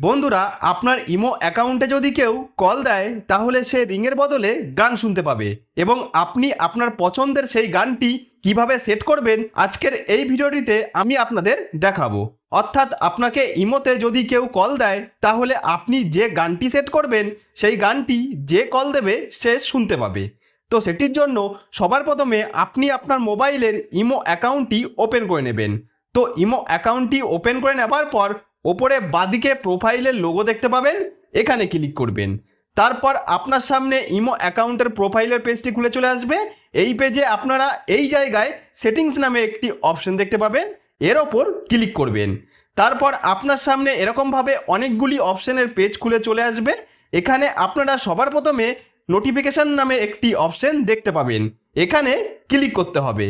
বন্ধুরা, আপনার ইমো অ্যাকাউন্টে যদি কেউ কল দেয়, তাহলে সে রিংয়ের বদলে গান শুনতে পাবে। এবং আপনি আপনার পছন্দের সেই গানটি কীভাবে সেট করবেন, আজকের এই ভিডিওটিতে আমি আপনাদের দেখাবো। অর্থাৎ আপনাকে ইমোতে যদি কেউ কল দেয়, তাহলে আপনি যে গানটি সেট করবেন, সেই গানটি যে কল দেবে, সে শুনতে পাবে। তো সেটির জন্য সবার প্রথমে আপনি আপনার মোবাইলের ইমো অ্যাকাউন্টটি ওপেন করে নেবেন। তো ইমো অ্যাকাউন্টটি ওপেন করে নেবার পর ওপরে বাদিকে প্রোফাইলের লোগো দেখতে পাবেন, এখানে ক্লিক করবেন। তারপর আপনার সামনে ইমো অ্যাকাউন্টের প্রোফাইলের পেজটি খুলে চলে আসবে। এই পেজে আপনারা এই জায়গায় সেটিংস নামে একটি অপশন দেখতে পাবেন, এর ওপর ক্লিক করবেন। তারপর আপনার সামনে এরকমভাবে অনেকগুলি অপশনের পেজ খুলে চলে আসবে। এখানে আপনারা সবার প্রথমে নোটিফিকেশন নামে একটি অপশন দেখতে পাবেন। এখানে ক্লিক করতে হবে।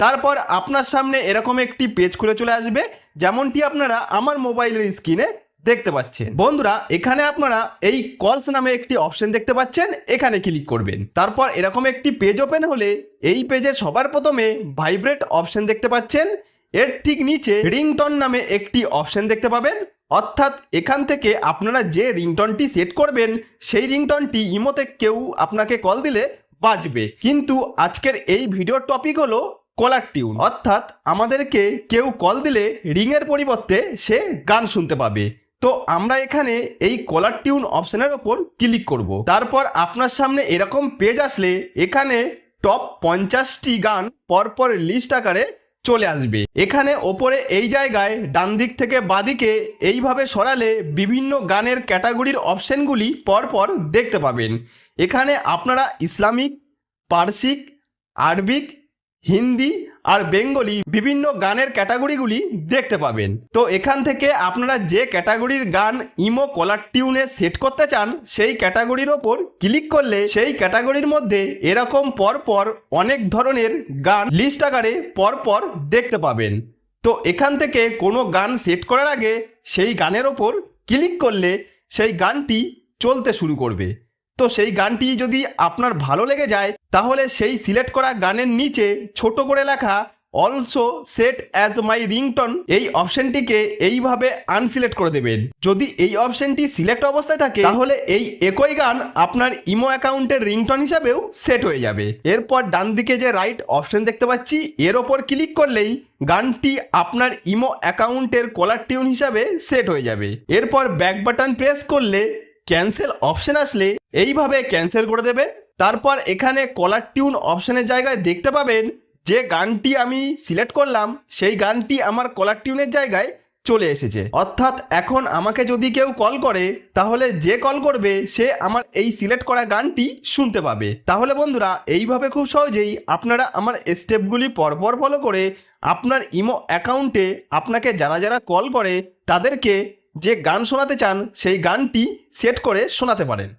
তারপর আপনার সামনে এরকম একটি পেজ খুলে চলে আসবে, যেমনটি আপনারা আমার মোবাইলের স্ক্রিনে দেখতে পাচ্ছেন। বন্ধুরা, এখানে আপনারা এই কলস নামে একটি অপশন দেখতে পাচ্ছেন, এখানে ক্লিক করবেন। তারপর এরকম একটি পেজ ওপেন হলে এই পেজে সবার প্রথমে ভাইব্রেট অপশন দেখতে পাচ্ছেন। এর ঠিক নিচে রিংটন নামে একটি অপশন দেখতে পাবেন। অর্থাৎ এখান থেকে আপনারা যে রিংটনটি সেট করবেন, সেই রিংটনটি ইমোতে কেউ আপনাকে কল দিলে বাজবে। কিন্তু আজকের এই ভিডিওর টপিক হলো কলার টিউন। অর্থাৎ আমাদেরকে কেউ কল দিলে রিংয়ের পরিবর্তে সে গান শুনতে পাবে। তো আমরা এখানে এই কলার টিউন অপশনের ওপর ক্লিক করব। তারপর আপনার সামনে এরকম পেজ আসলে এখানে টপ পঞ্চাশটি গান পরপর লিস্ট আকারে চলে আসবে। এখানে ওপরে এই জায়গায় ডান দিক থেকে বাদিকে এইভাবে সরালে বিভিন্ন গানের ক্যাটাগরির অপশনগুলি পরপর দেখতে পাবেন। এখানে আপনারা ইসলামিক, পার্সিক, আরবিক হিন্দি আর বেঙ্গলি বিভিন্ন গানের ক্যাটাগরিগুলি দেখতে পাবেন। তো এখান থেকে আপনারা যে ক্যাটাগরির গান ইমো কলার টিউনে সেট করতে চান, সেই ক্যাটাগরির ওপর ক্লিক করলে সেই ক্যাটাগরির মধ্যে এরকম পরপর অনেক ধরনের গান লিস্ট আকারে পরপর দেখতে পাবেন। তো এখান থেকে কোনো গান সেট করার আগে সেই গানের ওপর ক্লিক করলে সেই গানটি চলতে শুরু করবে। তো সেই গানটি যদি আপনার ভালো লেগে যায়, তাহলে সেই সিলেক্ট করা গানের নিচে ছোট করে লেখা, also set as my ringtone এই অপশনটিকে এইভাবে আনসিলেক্ট করে দেবেন। যদি এই অপশনটি সিলেক্ট অবস্থায় থাকে, তাহলে এই একই গান আপনার ইমো অ্যাকাউন্টের রিংটন হিসাবেও সেট হয়ে যাবে। এরপর ডান দিকে যে রাইট অপশন দেখতে পাচ্ছি, এর ওপর ক্লিক করলেই গানটি আপনার ইমো অ্যাকাউন্টের কলার টিউন হিসাবে সেট হয়ে যাবে। এরপর ব্যাক বাটন প্রেস করলে ক্যান্সেল অপশন আসলে এইভাবে ক্যান্সেল করে দেবে। তারপর এখানে কলার টিউন অপশনের জায়গায় দেখতে পাবেন যে গানটি আমি সিলেক্ট করলাম, সেই গানটি আমার কলার টিউনের জায়গায় চলে এসেছে। অর্থাৎ এখন আমাকে যদি কেউ কল করে, তাহলে যে কল করবে, সে আমার এই সিলেক্ট করা গানটি শুনতে পাবে। তাহলে বন্ধুরা, এইভাবে খুব সহজেই আপনারা আমার স্টেপগুলি পরপর ফলো করে আপনার ইমো অ্যাকাউন্টে আপনাকে যারা যারা কল করে, তাদেরকে যে গান শোনাতে চান সেই গানটি সেট করে শোনাতে পারেন।